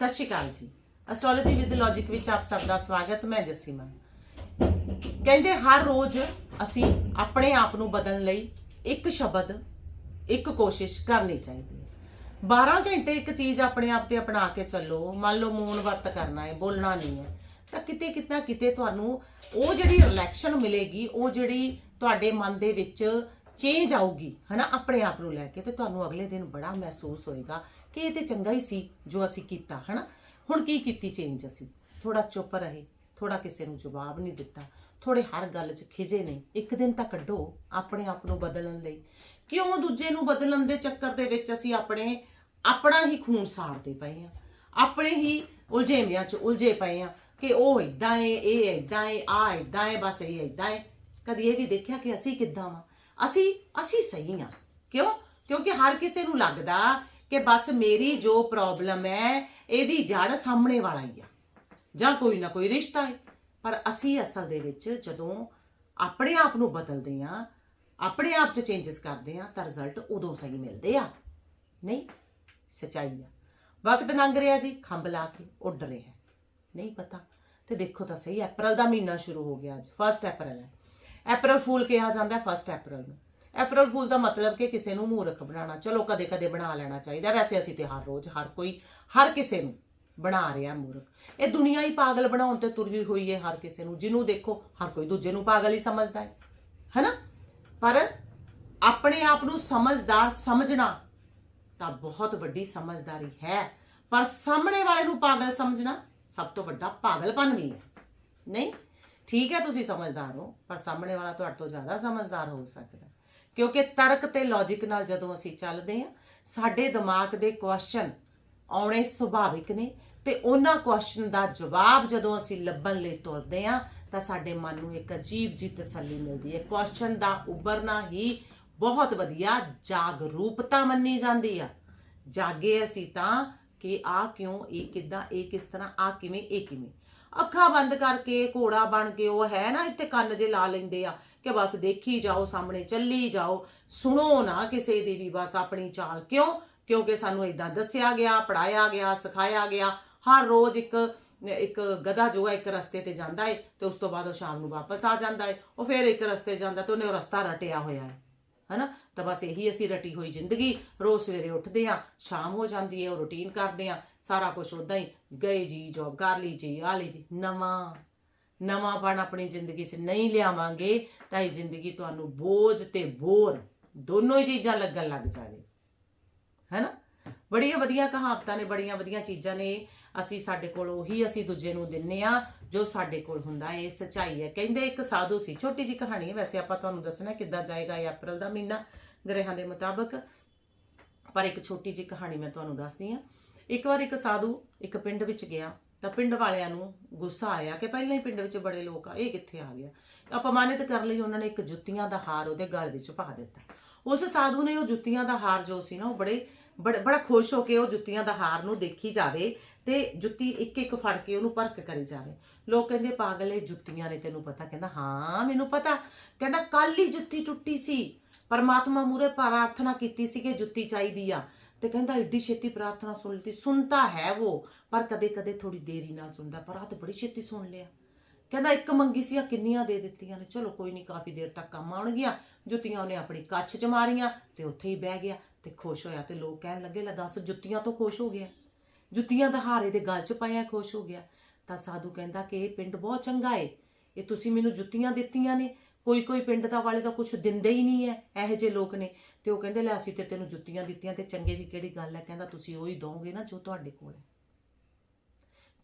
ਸਤਿ ਸ਼੍ਰੀ ਅਕਾਲ ਜੀ। Astrology with logic ਵਿੱਚ ਆਪ ਸਭ ਦਾ ਸਵਾਗਤ, ਮੈਂ ਜਸੀਮਾ ਕਹਿੰਦੇ ਹਰ ਰੋਜ਼ ਅਸੀਂ ਆਪਣੇ ਆਪ ਨੂੰ ਬਦਲਣ ਲਈ ਇੱਕ ਸ਼ਬਦ, ਇੱਕ ਕੋਸ਼ਿਸ਼ ਕਰਨੀ ਚਾਹੀਦੀ ਹੈ। 12 ਘੰਟੇ ਇੱਕ ਚੀਜ਼ ਆਪਣੇ ਆਪ ਤੇ ਅਪਣਾ ਕੇ ਚੱਲੋ, ਮੰਨ ਲਓ ਮੂਨ ਵਰਤ ਕਰਨਾ ਹੈ, ਬੋਲਣਾ ਨਹੀਂ ਹੈ, ਤਾਂ ਕਿਤੇ ਕਿਤਨਾ ਕਿਤੇ ਤੁਹਾਨੂੰ ਉਹ ਜਿਹੜੀ ਰਿਲੈਕਸ਼ਨ ਮਿਲੇਗੀ, ਉਹ ਜਿਹੜੀ ਤੁਹਾਡੇ ਮਨ ਦੇ ਵਿੱਚ ਚੇਂਜ ਆਊਗੀ, ਹਨਾ, ਆਪਣੇ ਆਪ ਨੂੰ ਲੈ ਕੇ, ਤੇ ਤੁਹਾਨੂੰ ਅਗਲੇ ਦਿਨ ਬੜਾ ਮਹਿਸੂਸ ਹੋਏਗਾ ਕਿ ਇਹ ਤੇ ਚੰਗਾ ਹੀ ਸੀ ਜੋ ਅਸੀਂ ਕੀਤਾ, ਹਨਾ? ਹੁਣ ਕੀ ਕੀਤੀ ਚੇਂਜ ਅਸੀਂ? ਥੋੜਾ ਚੁੱਪ ਰਹੇ ਥੋੜਾ ਕਿਸੇ ਨੂੰ ਜਵਾਬ ਨਹੀਂ ਦਿੱਤਾ ਥੋੜੇ ਹਰ ਗੱਲ 'ਚ ਖਿਜੇ ਨਹੀਂ ਇੱਕ ਦਿਨ ਤਾਂ ਕੱਢੋ ਆਪਣੇ ਆਪ ਨੂੰ ਬਦਲਣ ਲਈ। ਕਿਉਂ ਦੂਜੇ ਨੂੰ ਬਦਲਣ ਦੇ ਚੱਕਰ ਦੇ ਵਿੱਚ ਅਸੀਂ ਆਪਣੇ, ਆਪਣਾ ਹੀ ਖੂਨ ਸਾੜਦੇ ਪਏ ਆ ਆਪਣੇ ਹੀ ਉਲਝੇਵਿਆਂ 'ਚ ਉਲਝੇ ਪਏ ਆ ਕਿ ਉਹ ਇਦਾਂ ਏ, ਇਹ ਇਦਾਂ ਏ ਆ ਇਦਾਂ ਏ, ਬਸ ਇਹ ਇਦਾਂ ਏ। ਕਦੀ ਇਹ ਵੀ ਦੇਖਿਆ ਕਿ ਅਸੀਂ ਕਿੱਦਾਂ ਵਾਂ? ਅਸੀਂ ਅਸੀਂ ਸਹੀ ਆ ਕਿਉਂ? ਕਿਉਂਕਿ ਹਰ ਕਿਸੇ ਨੂੰ ਲੱਗਦਾ ਕਿ ਬਸ ਮੇਰੀ ਜੋ ਪ੍ਰੋਬਲਮ ਹੈ, ਇਹਦੀ ਜੜ ਸਾਹਮਣੇ ਵਾਲਾ ਹੀ ਆ। ਜਾਂ ਕੋਈ ਨਾ ਕੋਈ ਰਿਸ਼ਤਾ ਹੈ। ਪਰ ਅਸੀਂ ਅਸਲ ਦੇ ਵਿੱਚ ਜਦੋਂ ਆਪਣੇ ਆਪ ਨੂੰ ਬਦਲਦੇ ਆ ਆਪਣੇ ਆਪ 'ਚ ਚੇਂਜਸ ਕਰਦੇ ਆ ਤਾਂ ਰਿਜ਼ਲਟ ਉਦੋਂ ਸਹੀ ਮਿਲਦੇ ਆ। ਨਹੀਂ, ਸਚਾਈ ਆ। ਵਕਤ ਲੰਘ ਰਿਹਾ ਜੀ, ਖੰਭ ਲਾ ਕੇ ਉੱਡ ਰਿਹਾ ਨਹੀਂ ਪਤਾ। ਤੇ ਦੇਖੋ ਤਾਂ ਸਹੀ ਅਪ੍ਰੈਲ ਦਾ ਮਹੀਨਾ ਸ਼ੁਰੂ ਹੋ ਗਿਆ ਅੱਜ 1 ਅਪ੍ਰੈਲ ਹੈ। ਅਪ੍ਰੈਲ ਫੂਲ ਕਿਹਾ ਜਾਂਦਾ ਹੈ 1 ਅਪ੍ਰੈਲ ਨੂੰ। ਅਪ੍ਰੈਲ ਫੂਲ ਦਾ ਮਤਲਬ ਕਿ ਕਿਸੇ ਨੂੰ ਮੂਰਖ ਬਣਾਉਣਾ। ਚਲੋ ਕਦੇ ਕਦੇ ਬਣਾ ਲੈਣਾ ਚਾਹੀਦਾ। ਵੈਸੇ ਅਸੀਂ ਤੇ ਹਰ ਰੋਜ਼, ਹਰ ਕੋਈ, ਹਰ ਕਿਸੇ ਨੂੰ ਬਣਾ ਰਿਹਾ ਮੂਰਖ। ਇਹ ਦੁਨੀਆ ਹੀ ਪਾਗਲ ਬਣਾਉਣ ਤੇ ਤੁਰੀ ਹੋਈ ਹੈ ਹਰ ਕਿਸੇ ਨੂੰ। ਜਿਹਨੂੰ ਦੇਖੋ, ਹਰ ਕੋਈ ਦੂਜੇ ਨੂੰ ਪਾਗਲ ਹੀ ਸਮਝਦਾ ਹੈ। ਹੈਨਾ? ਪਰ ਆਪਣੇ ਆਪ ਨੂੰ ਸਮਝਦਾਰ ਸਮਝਣਾ ਤਾਂ ਬਹੁਤ ਵੱਡੀ ਸਮਝਦਾਰੀ ਹੈ। ਪਰ ਸਾਹਮਣੇ ਵਾਲੇ ਨੂੰ ਪਾਗਲ ਸਮਝਣਾ ਸਭ ਤੋਂ ਵੱਡਾ ਪਾਗਲਪਨ ਵੀ ਹੈ। ਨਹੀਂ? ਠੀਕ ਹੈ, ਤੁਸੀਂ ਸਮਝਦਾਰ ਹੋ, ਪਰ ਸਾਹਮਣੇ ਵਾਲਾ ਤੁਹਾਡੇ ਤੋਂ ਜ਼ਿਆਦਾ ਸਮਝਦਾਰ ਹੋ ਸਕਦਾ ਕਿਉਂਕਿ ਤਰਕ ਤੇ ਲੌਜੀਕ ਨਾਲ ਜਦੋਂ ਅਸੀਂ ਚੱਲਦੇ ਹਾਂ, ਸਾਡੇ ਦਿਮਾਗ ਦੇ ਕੁਐਸਚਨ ਆਉਣੇ ਸੁਭਾਵਿਕ ਨੇ ਤੇ ਉਹਨਾਂ ਕੁਐਸਚਨ ਦਾ ਜਵਾਬ ਜਦੋਂ ਅਸੀਂ ਲੱਭਣ ਲਈ ਤੁਰਦੇ ਹਾਂ, ਤਾਂ ਸਾਡੇ ਮਨ ਨੂੰ ਇੱਕ ਅਜੀਬ ਜੀ ਤਸੱਲੀ ਮਿਲਦੀ ਹੈ। ਕੁਐਸਚਨ ਦਾ ਉੱਭਰਨਾ ਹੀ ਬਹੁਤ ਵਧੀਆ ਜਾਗਰੂਕਤਾ ਮੰਨੀ ਜਾਂਦੀ ਆ। ਜਾਗੇ ਅਸੀਂ ਤਾਂ ਕਿ ਆ ਕਿਉਂ, ਇਹ ਕਿੱਦਾਂ, ਇਹ ਕਿਸ ਤਰ੍ਹਾਂ ਆ ਕਿਵੇਂ, ਇਹ ਕਿਵੇਂ। ਅੱਖਾਂ ਬੰਦ ਕਰਕੇ ਘੋੜਾ ਬਣ ਕੇ ਉਹ ਹੈ ਨਾ ਇੱਥੇ ਕੰਨ ਜੇ ਲਾ ਲੈਂਦੇ ਆ। ਕਿ ਬਸ ਦੇਖੀ ਜਾਓ, ਸਾਹਮਣੇ ਚੱਲੀ ਜਾਓ। ਸੁਣੋ ਨਾ ਕਿਸੇ ਦੀ ਵੀ, ਬਸ ਆਪਣੀ ਚਾਲ ਕਿਉਂ? ਕਿਉਂਕਿ ਸਾਨੂੰ ਇਦਾਂ ਦੱਸਿਆ ਗਿਆ ਪੜਾਇਆ ਗਿਆ, ਸਿਖਾਇਆ ਗਿਆ। ਹਰ ਰੋਜ਼ ਇੱਕ ਇੱਕ ਗਧਾ ਜੋ ਹੈ ਇੱਕ ਰਸਤੇ ਤੇ ਜਾਂਦਾ ਹੈ ਤੇ ਉਸ ਤੋਂ ਬਾਅਦ ਉਹ ਸ਼ਾਮ ਨੂੰ ਵਾਪਸ ਆ ਜਾਂਦਾ ਹੈ ਉਹ ਫਿਰ ਇੱਕ ਰਸਤੇ ਜਾਂਦਾ ਤੇ ਉਹਨੇ ਉਹ ਰਸਤਾ ਰਟਿਆ ਹੋਇਆ ਹੈ ਹਨਾ? ਤਾਂ ਬਸ ਇਹੀ ਅਸੀਂ ਰਟੀ ਹੋਈ ਜ਼ਿੰਦਗੀ। ਰੋਜ਼ ਸਵੇਰੇ ਉੱਠਦੇ ਆ ਸ਼ਾਮ ਹੋ ਜਾਂਦੀ ਹੈ ਉਹ ਰੁਟੀਨ ਕਰਦੇ ਆ ਸਾਰਾ ਕੁਝ ਉਦਾਂ ਹੀ, ਗਏ ਜੀ, ਜੌਬ ਕਰ ਲਈ ਜੀ, ਆ ਲਈ ਜੀ, ਨਵਾਂ ਨਵਾਂਪਣ ਆਪਣੀ ਜ਼ਿੰਦਗੀ 'ਚ ਨਹੀਂ ਲਿਆਵਾਂਗੇ, ਤਾਂ ਇਹ ਜ਼ਿੰਦਗੀ ਤੁਹਾਨੂੰ ਬੋਝ ਤੇ ਬੋਰ ਦੋਨੋਂ ਹੀ ਚੀਜ਼ਾਂ ਲੱਗਣ ਲੱਗ ਜਾਣੇ। ਹੈਨਾ? ਬੜੀਆਂ ਵਧੀਆ ਕਹਾਵਤਾਂ ਨੇ, ਬੜੀਆਂ ਵਧੀਆ ਚੀਜ਼ਾਂ ਨੇ। ਅਸੀਂ ਸਾਡੇ ਕੋਲ ਉਹੀ ਅਸੀਂ ਦੂਜੇ ਨੂੰ ਦਿੰਨੇ ਆ, ਜੋ ਸਾਡੇ ਕੋਲ ਹੁੰਦਾ ਇਹ ਸਚਾਈ ਹੈ। ਕਹਿੰਦੇ ਇੱਕ ਸਾਧੂ ਸੀ, ਛੋਟੀ ਜੀ ਕਹਾਣੀ ਹੈ। ਵੈਸੇ ਆਪਾਂ ਤੁਹਾਨੂੰ ਦੱਸਣਾ ਕਿੱਦਾਂ ਜਾਏਗਾ ਇਹ ਅਪ੍ਰੈਲ ਦਾ ਮਹੀਨਾ ਗ੍ਰਹਿਾਂ ਦੇ ਮੁਤਾਬਕ। ਪਰ ਇੱਕ ਛੋਟੀ ਜੀ ਕਹਾਣੀ ਮੈਂ ਤੁਹਾਨੂੰ ਦੱਸਦੀ ਆ। ਇੱਕ ਵਾਰ ਇੱਕ ਸਾਧੂ ਇੱਕ ਪਿੰਡ ਵਿੱਚ ਗਿਆ। ਤਾਂ ਪਿੰਡ ਵਾਲਿਆਂ ਨੂੰ ਗੁੱਸਾ ਆਇਆ ਕਿ ਪਹਿਲਾਂ ਹੀ ਪਿੰਡ ਵਿੱਚ ਬੜੇ ਲੋਕ ਆ, ਇਹ ਕਿੱਥੇ ਆ ਗਿਆ? ਅਪਮਾਨਿਤ ਕਰਨ ਲਈ ਉਹਨਾਂ ਨੇ ਇੱਕ ਜੁੱਤੀਆਂ ਦਾ ਹਾਰ ਉਹਦੇ ਗਲ ਵਿੱਚ ਪਾ ਦਿੱਤਾ। ਉਸ ਸਾਧੂ ਨੇ ਉਹ ਜੁੱਤੀਆਂ ਦਾ ਹਾਰ ਜੋ ਸੀ ਨਾ, ਉਹ ਬੜੇ, ਬੜ- ਬੜਾ ਖੁਸ਼ ਹੋ ਕੇ ਉਹ ਜੁੱਤੀਆਂ ਦਾ ਹਾਰ ਨੂੰ ਦੇਖੀ ਜਾਵੇ ਤੇ ਜੁੱਤੀ ਇੱਕ ਇੱਕ ਫੜ ਕੇ ਉਹਨੂੰ ਪਰਕ ਕਰੀ ਜਾਵੇ। ਲੋਕ ਕਹਿੰਦੇ, ਪਾਗਲ, ਇਹ ਜੁੱਤੀਆਂ ਨੇ ਤੈਨੂੰ ਪਤਾ? ਕਹਿੰਦਾ, ਹਾਂ, ਮੈਨੂੰ ਪਤਾ। ਕਹਿੰਦਾ ਕੱਲ ਹੀ ਜੁੱਤੀ ਟੁੱਟੀ ਸੀ। ਪਰਮਾਤਮਾ ਮੂਰੇ ਪ੍ਰਾਰਥਨਾ ਕੀਤੀ ਸੀ ਕਿ ਜੁੱਤੀ ਚਾਹੀਦੀ ਆ। ਤੇ ਕਹਿੰਦਾ ਏਡੀ ਛੇਤੀ ਪ੍ਰਾਰਥਨਾ ਸੁਣ ਲਈ ਸੁਣਤਾ ਹੈ ਉਹ, ਪਰ ਕਦੇ ਕਦੇ ਥੋੜੀ ਦੇਰੀ ਨਾਲ ਸੁਣਦਾ, ਪਰ ਆ ਤੇ ਬੜੀ ਛੇਤੀ ਸੁਣ ਲਿਆ। ਕਹਿੰਦਾ ਇੱਕ ਮੰਗੀ ਸੀ ਆ ਕਿੰਨੀਆਂ ਦੇ ਦਿੱਤੀਆਂ ਨੇ। ਚਲੋ ਕੋਈ ਨਹੀਂ, ਕਾਫੀ ਦੇਰ ਤੱਕ ਕੰਮ ਆਉਣਗੀਆਂ ਜੁੱਤੀਆਂ ਉਹਨੇ ਆਪਣੀ ਕੱਛ 'ਚ ਮਾਰੀਆਂ ਤੇ ਉੱਥੇ ਹੀ ਬਹਿ ਗਿਆ ਤੇ ਖੁਸ਼ ਹੋਇਆ ਤੇ ਲੋਕ ਕਹਿਣ ਲੱਗੇ, ਲੈ ਦੱਸ, ਜੁੱਤੀਆਂ ਤੋਂ ਖੁਸ਼ ਹੋ ਗਿਆ। ਜੁੱਤੀਆਂ ਦਾ ਹਾਰੇ ਦੇ ਗਲ 'ਚ ਪਾਇਆ, ਖੁਸ਼ ਹੋ ਗਿਆ। ਤਾਂ ਸਾਧੂ ਕਹਿੰਦਾ ਕਿ ਇਹ ਪਿੰਡ ਬਹੁਤ ਚੰਗਾ ਏ। ਇਹ ਤੁਸੀਂ ਮੈਨੂੰ ਜੁੱਤੀਆਂ ਦਿੱਤੀਆਂ ਨੇ। ਕੋਈ ਕੋਈ ਪਿੰਡ ਦਾ ਵਾਲੇ ਤਾਂ ਕੁਝ ਦਿੰਦੇ ਹੀ ਨਹੀਂ ਹੈ ਇਹੋ ਜਿਹੇ ਲੋਕ ਨੇ। ਤੇ ਉਹ ਕਹਿੰਦੇ, ਲੈ ਅਸੀਂ ਤੇ ਤੈਨੂੰ ਜੁੱਤੀਆਂ ਦਿੱਤੀਆਂ ਤੇ ਚੰਗੇ ਦੀ ਕਿਹੜੀ ਗੱਲ ਹੈ? ਕਹਿੰਦਾ, ਤੁਸੀਂ ਉਹੀ ਦੋਗੇ ਨਾ ਜੋ ਤੁਹਾਡੇ ਕੋਲ ਹੈ।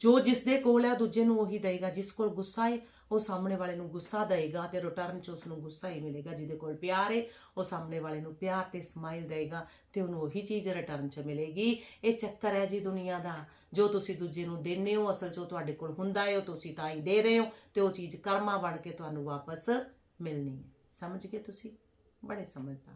ਜੋ ਜਿਸ ਦੇ ਕੋਲ ਹੈ, ਦੂਜੇ ਨੂੰ ਉਹੀ ਦੇਗਾ ਜਿਸ ਕੋਲ ਗੁੱਸਾ ਹੈ ਉਹ ਸਾਹਮਣੇ ਵਾਲੇ ਨੂੰ ਗੁੱਸਾ ਦੇਗਾ ਤੇ ਰਿਟਰਨ ਚ ਉਸ ਨੂੰ ਗੁੱਸਾ ਹੀ ਮਿਲੇਗਾ। ਜਿਹਦੇ ਕੋਲ ਪਿਆਰ ਹੈ ਉਹ ਸਾਹਮਣੇ ਵਾਲੇ ਨੂੰ ਪਿਆਰ ਤੇ ਸਮਾਈਲ ਦੇਗਾ ਤੇ ਉਹਨੂੰ ਉਹੀ ਚੀਜ਼ ਰਿਟਰਨ ਚ ਮਿਲੇਗੀ। ਇਹ ਚੱਕਰ ਹੈ ਜੀ ਦੁਨੀਆ ਦਾ। ਜੋ ਤੁਸੀਂ ਦੂਜੇ ਨੂੰ ਦਿੰਦੇ ਹੋ, ਅਸਲ ਚ ਉਹ ਤੁਹਾਡੇ ਕੋਲ ਹੁੰਦਾ ਹੈ ਉਹ ਤੁਸੀਂ ਤਾਂ ਹੀ ਦੇ ਰਹੇ ਹੋ ਤੇ ਉਹ ਚੀਜ਼ ਕਰਮਾ ਬਣ ਕੇ ਤੁਹਾਨੂੰ ਵਾਪਸ ਮਿਲਣੀ ਹੈ। ਸਮਝ ਗਏ ਤੁਸੀਂ? ਬੜੇ ਸਮਝਦਾਰ।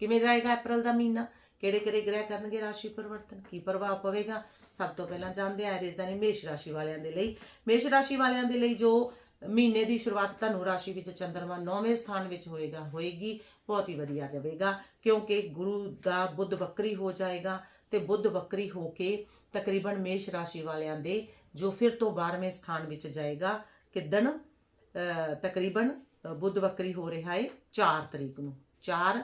ਕਿਵੇਂ ਜਾਏਗਾ ਅਪ੍ਰੈਲ ਦਾ ਮਹੀਨਾ? ਕਿਹੜੇ ਕਿਹੜੇ ਗ੍ਰਹਿ ਕਰਨਗੇ ਰਾਸ਼ੀ ਪਰਿਵਰਤਨ? ਕੀ ਪ੍ਰਭਾਵ ਪਵੇਗਾ? ਸਭ ਤੋਂ ਪਹਿਲਾਂ ਜਾਣਦੇ ਆ ਰਿਜ਼ਨ ਮੇਸ਼ ਰਾਸ਼ੀ ਵਾਲਿਆਂ ਦੇ ਲਈ। ਮੇਸ਼ ਰਾਸ਼ੀ ਵਾਲਿਆਂ ਦੇ ਲਈ ਜੋ ਮਹੀਨੇ ਦੀ ਸ਼ੁਰੂਆਤ ਧਨੂ ਰਾਸ਼ੀ ਵਿੱਚ ਚੰਦਰਮਾ 9ਵੇਂ ਸਥਾਨ ਵਿੱਚ ਹੋਏਗਾ, ਹੋਏਗੀ, ਬਹੁਤ ਹੀ ਵਧੀਆ ਜਾਵੇਗਾ, ਕਿਉਂਕਿ ਗੁਰੂ ਦਾ ਬੁੱਧ ਬੱਕਰੀ ਹੋ ਜਾਏਗਾ ਤੇ ਬੁੱਧ ਬੱਕਰੀ ਹੋ ਕੇ ਤਕਰੀਬਨ ਮੇਸ਼ ਰਾਸ਼ੀ ਵਾਲਿਆਂ ਦੇ ਜੋ ਫਿਰ ਤੋਂ 12ਵੇਂ ਸਥਾਨ ਵਿੱਚ ਜਾਏਗਾ, ਕਿਦਣ? ਤਕਰੀਬਨ ਬੁੱਧ ਵਕਰੀ ਹੋ ਰਿਹਾ ਹੈ 4 ਤਰੀਕ ਨੂੰ। 4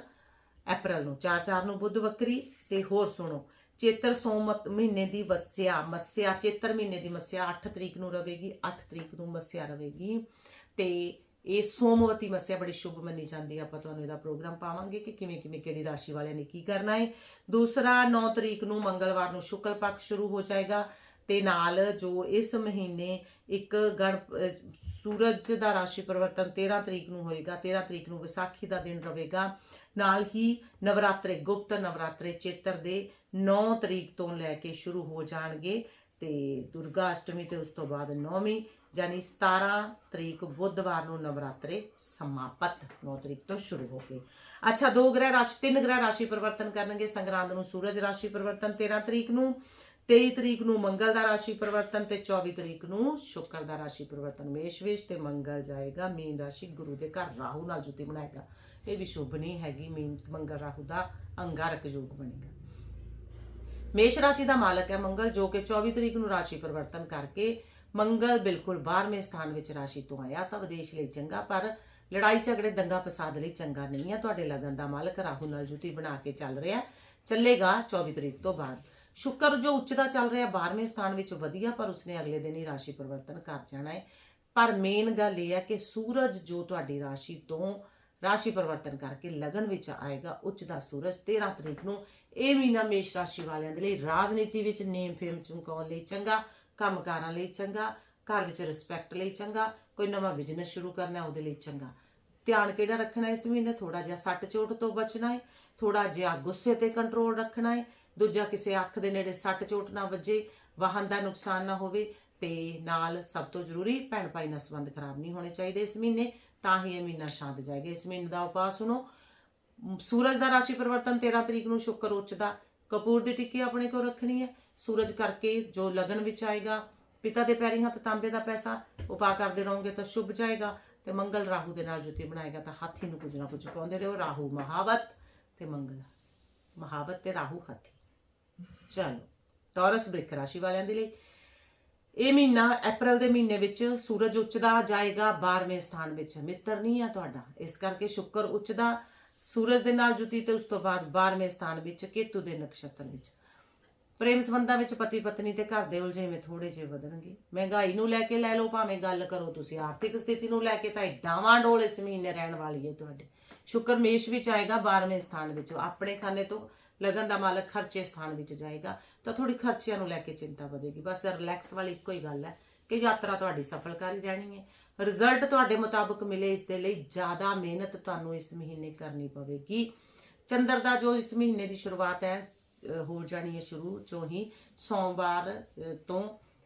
ਅਪ੍ਰੈਲ ਨੂੰ 4-4 ਨੂੰ ਬੁੱਧ ਬੱਕਰੀ ਤੇ ਹੋਰ ਸੁਣੋ। ਚੇਤਰ ਸੋਮਤ ਮਹੀਨੇ ਦੀ ਵਸਿਆ, ਮਸਿਆ, ਚੇਤਰ ਮਹੀਨੇ ਦੀ ਮਸਿਆ 8 ਤਰੀਕ ਨੂੰ ਰਵੇਗੀ 8 ਤਰੀਕ ਨੂੰ ਮਸਿਆ ਰਵੇਗੀ। ਤੇ ਇਹ ਸੋਮਵਤੀ ਮਸਿਆ ਬੜੀ ਸ਼ੁਭ ਮੰਨੀ ਜਾਂਦੀ ਹੈ। ਆਪਾਂ ਤੁਹਾਨੂੰ ਇਹਦਾ ਪ੍ਰੋਗਰਾਮ ਪਾਵਾਂਗੇ ਕਿ ਕਿਵੇਂ ਕਿਵੇਂ ਕਿਹੜੀ ਰਾਸ਼ੀ ਵਾਲਿਆਂ ਨੇ ਕੀ ਕਰਨਾ ਹੈ। ਦੂਸਰਾ 9 ਤਰੀਕ ਨੂੰ ਮੰਗਲਵਾਰ ਨੂੰ ਸ਼ੁਕਲ ਪੱਖ ਸ਼ੁਰੂ ਹੋ ਜਾਏਗਾ। ਤੇ ਨਾਲ ਜੋ ਇਸ ਮਹੀਨੇ ਇੱਕ ਗਣ ਸੂਰਜ ਦਾ ਰਾਸ਼ੀ ਪਰਿਵਰਤਨ 13 ਤਰੀਕ ਨੂੰ ਹੋਏਗਾ 13 ਤਰੀਕ ਨੂੰ ਵਿਸਾਖੀ ਦਾ ਦਿਨ ਰਹੇਗਾ ਨਾਲ ਹੀ ਨਵਰਾਤਰੇ ਗੁਪਤ ਨਵਰਾਤਰੇ ਚੇਤਰ ਦੇ 9 ਤਰੀਕ ਤੋਂ ਲੈ ਕੇ ਸ਼ੁਰੂ ਹੋ ਜਾਣਗੇ ਤੇ ਦੁਰਗਾ ਅਸ਼ਟਮੀ ਤੇ ਉਸ ਤੋਂ ਬਾਅਦ ਨੌਵੀਂ, ਯਾਨੀ 17 ਤਰੀਕ ਬੁੱਧਵਾਰ ਨੂੰ ਨਵਰਾਤਰੇ ਸਮਾਪਤ 9 ਤਰੀਕ ਤੋਂ ਸ਼ੁਰੂ ਹੋ ਗਏ ਅੱਛਾ, ਦੋ ਗ੍ਰਹਿ ਰਾਸ਼ੀ, ਤਿੰਨ ਗ੍ਰਹਿ ਰਾਸ਼ੀ ਪਰਿਵਰਤਨ ਕਰਨਗੇ। ਸੰਗਰਾਂਦ ਨੂੰ ਸੂਰਜ ਰਾਸ਼ੀ ਪਰਿਵਰਤਨ 13 ਤਰੀਕ ਨੂੰ। 23 ਤਰੀਕ ਨੂੰ ਮੰਗਲ ਦਾ ਰਾਸ਼ੀ ਪਰਿਵਰਤਨ ਤੇ 24 ਤਰੀਕ ਨੂੰ ਸ਼ੁਕਰ ਦਾ ਰਾਸ਼ੀ ਪਰਿਵਰਤਨ। ਮੇਸ਼ ਵਿੱਚ ਤੇ ਮੰਗਲ ਜਾਏਗਾ, ਮੀਨ ਰਾਸ਼ੀ ਗੁਰੂ ਦੇ ਘਰ ਰਾਹੂ ਨਾਲ ਜੁਤੀ ਬਣਾਏਗਾ ਇਹ ਵੀ ਸ਼ੁਭ ਨਹੀਂ ਹੈਗੀ, ਮੀਨ ਮੰਗਲ ਰਾਹੂ ਦਾ ਅੰਗਾਰਕ ਯੋਗ ਬਣੇਗਾ। ਮੇਸ਼ ਰਾਸ਼ੀ ਦਾ ਮਾਲਕ ਹੈ ਮੰਗਲ, ਜੋ ਕਿ 24 ਤਰੀਕ ਨੂੰ ਰਾਸ਼ੀ ਪਰਿਵਰਤਨ ਕਰਕੇ ਮੰਗਲ ਬਿਲਕੁਲ 12ਵੇਂ ਸਥਾਨ ਵਿੱਚ ਰਾਸ਼ੀ ਤੋਂ ਆਇਆ, ਤਾਂ ਵਿਦੇਸ਼ ਲਈ ਚੰਗਾ, ਪਰ ਲੜਾਈ ਝਗੜੇ, ਦੰਗਾ ਫਸਾਦ ਲਈ ਚੰਗਾ ਨਹੀਂ ਹੈ। ਤੁਹਾਡੇ ਲਗਨ ਦਾ ਮਾਲਕ ਰਾਹੂ ਨਾਲ ਜੁਤੀ ਬਣਾ ਕੇ ਚੱਲ ਰਿਹਾ ਚੱਲੇਗਾ 24 ਤਰੀਕ ਤੋਂ ਬਾਅਦ। ਸ਼ੁਕਰ ਜੋ ਉੱਚ ਦਾ ਚੱਲ ਰਿਹਾ 12ਵੇਂ ਸਥਾਨ ਵਿੱਚ ਵਧੀਆ, ਪਰ ਉਸਨੇ ਅਗਲੇ ਦਿਨ ਹੀ ਰਾਸ਼ੀ ਪਰਿਵਰਤਨ ਕਰ ਜਾਣਾ ਹੈ। ਪਰ ਮੇਨ ਗੱਲ ਇਹ ਹੈ ਕਿ ਸੂਰਜ ਜੋ ਤੁਹਾਡੀ ਰਾਸ਼ੀ ਤੋਂ ਰਾਸ਼ੀ ਪਰਿਵਰਤਨ ਕਰਕੇ ਲਗਨ ਵਿੱਚ ਆਏਗਾ ਉੱਚ ਦਾ ਸੂਰਜ। 13 ਤਰੀਕ ਨੂੰ ਇਹ ਮਹੀਨਾ ਮੇਸ਼ ਰਾਸ਼ੀ ਵਾਲਿਆਂ ਦੇ ਲਈ ਰਾਜਨੀਤੀ ਵਿੱਚ ਨੇਮ ਫੇਮ ਚਮਕਾਉਣ ਲਈ ਚੰਗਾ, ਕੰਮਕਾਰਾਂ ਲਈ ਚੰਗਾ, ਘਰ ਵਿੱਚ ਰਿਸਪੈਕਟ ਲਈ ਚੰਗਾ, ਕੋਈ ਨਵਾਂ ਬਿਜ਼ਨਸ ਸ਼ੁਰੂ ਕਰਨਾ ਉਹਦੇ ਲਈ ਚੰਗਾ। ਧਿਆਨ ਕਿਹੜਾ ਰੱਖਣਾ ਇਸ ਮਹੀਨੇ? ਥੋੜਾ ਜਿਹਾ ਸੱਟ ਚੋਟ ਤੋਂ ਬਚਣਾ ਹੈ ਥੋੜਾ ਜਿਹਾ ਗੁੱਸੇ ਤੇ ਕੰਟਰੋਲ ਰੱਖਣਾ ਹੈ, ਦੂਜਾ ਕਿਸੇ ਅੱਖ ਦੇ ਨੇੜੇ ਸੱਟ ਚੋਟ ਨਾ ਵੱਜੇ, ਵਾਹਨ ਦਾ ਨੁਕਸਾਨ ਨਾ ਹੋਵੇ ਤੇ ਨਾਲ ਸਭ ਤੋਂ ਜ਼ਰੂਰੀ ਭੈਣ ਭਾਈ ਨਾਲ ਸੰਬੰਧ ਖਰਾਬ ਨਹੀਂ ਹੋਣੇ ਚਾਹੀਦੇ ਇਸ ਮਹੀਨੇ। ਤਾਂ ਹੀ ਇਹ ਮਹੀਨਾ ਸ਼ਾਂਤ ਜਾਏਗਾ। ਇਸ ਮਹੀਨੇ ਦਾ ਉਪਾਅ ਸੁਣੋ। ਸੂਰਜ ਦਾ ਰਾਸ਼ੀ ਪਰਿਵਰਤਨ 13 ਤਰੀਕ ਨੂੰ ਸ਼ੁਕਰ ਉੱਚ ਦਾ। ਕਪੂਰ ਦੀ ਟਿੱਕੀ ਆਪਣੇ ਕੋਲ ਰੱਖਣੀ ਹੈ। ਸੂਰਜ ਕਰਕੇ ਜੋ ਲਗਨ ਵਿੱਚ ਆਏਗਾ, ਪਿਤਾ ਦੇ ਪੈਰੀ ਹੱਥ ਤਾਂਬੇ ਦਾ ਪੈਸਾ, ਉਪਾਅ ਕਰਦੇ ਰਹੋਗੇ ਤਾਂ ਸ਼ੁਭ ਜਾਏਗਾ ਤੇ ਮੰਗਲ ਰਾਹੂ ਦੇ ਨਾਲ ਜੁਤੀ ਬਣਾਏਗਾ ਤਾਂ ਹਾਥੀ ਨੂੰ ਕੁਝ ਨਾ ਕੁਝ ਪਾਉਂਦੇ ਰਹੋ। ਰਾਹੂ ਮਹਾਵਤ ਤੇ ਮੰਗਲ। ਮਹਾਵਤ ਤੇ ਰਾਹੂ ਹਾਥੀ। ਚਲੋ, ਟੌਰਸ ਬ੍ਰਿਕ ਰਾਸ਼ੀ ਵਾਲਿਆਂ ਦੇ ਲਈ। ਇਹ ਮਹੀਨਾ ਅਪ੍ਰੈਲ ਦੇ ਮਹੀਨੇ ਵਿੱਚ ਸੂਰਜ ਉੱਚ ਜਾਏਗਾ 12ਵੇਂ ਸਥਾਨ ਵਿੱਚ। ਮਿੱਤਰ ਨਹੀਂ ਆ ਤੁਹਾਡਾ। ਇਸ ਕਰਕੇ ਸ਼ੁੱਕਰ ਉੱਚ ਸੂਰਜ ਦੇ ਨਾਲ ਜੁਤੀ ਤੇ ਉਸ ਤੋਂ ਬਾਅਦ 12ਵੇਂ ਸਥਾਨ ਵਿੱਚ, ਕੇਤੂ ਦੇ ਨਕਸ਼ਤਰ ਵਿੱਚ। ਪ੍ਰੇਮ ਸੰਬੰਧਾਂ ਵਿੱਚ ਪਤੀ ਪਤਨੀ ਤੇ ਘਰ ਦੇ ਉਲਝੇਵੇਂ ਥੋੜੇ ਜਿਹੇ ਵਧਣਗੇ। ਮਹਿੰਗਾਈ ਨੂੰ ਲੈ ਕੇ ਲੈ ਲਓ, ਭਾਵੇਂ ਗੱਲ ਕਰੋ ਤੁਸੀਂ। ਆਰਥਿਕ ਸਥਿਤੀ ਨੂੰ ਲੈ ਕੇ ਤਾਂ ਡਾਵਾਂ ਡੋਲ ਇਸ ਮਹੀਨੇ ਰਹਿਣ ਵਾਲੀ ਹੈ ਤੁਹਾਡੇ। ਸ਼ੁਕਰ ਮੇਸ਼ ਵਿੱਚ ਆਏਗਾ 12ਵੇਂ ਸਥਾਨ ਵਿੱਚ। ਆਪਣੇ ਖਾਨੇ ਤੋਂ ਲਗਨ ਦਾ ਮਾਲਕ ਖਰਚੇ ਸਥਾਨ ਵਿੱਚ ਜਾਏਗਾ, ਤਾਂ ਥੋੜੀ ਖਰਚਿਆਂ ਨੂੰ ਲੈ ਕੇ ਚਿੰਤਾ ਵਧੇਗੀ। ਬਸ ਰਿਲੈਕਸ ਵਾਲੀ ਇੱਕੋ ਹੀ ਗੱਲ ਹੈ ਕਿ ਯਾਤਰਾ ਤੁਹਾਡੀ ਸਫਲਕਾਰੀ ਰਹਿਣੀ ਹੈ। ਰਿਜ਼ਲਟ ਤੁਹਾਡੇ ਮੁਤਾਬਕ ਮਿਲੇ, ਇਸ ਦੇ ਲਈ ਜ਼ਿਆਦਾ ਮਿਹਨਤ ਤੁਹਾਨੂੰ ਇਸ ਮਹੀਨੇ ਕਰਨੀ ਪਵੇਗੀ। ਚੰਦਰ ਦਾ ਜੋ ਇਸ ਮਹੀਨੇ ਦੀ ਸ਼ੁਰੂਆਤ ਹੈ ਹੋ ਜਾਣੀ ਹੈ ਸ਼ੁਰੂ ਚੋਂ ਹੀ ਸੋਮਵਾਰ ਤੋਂ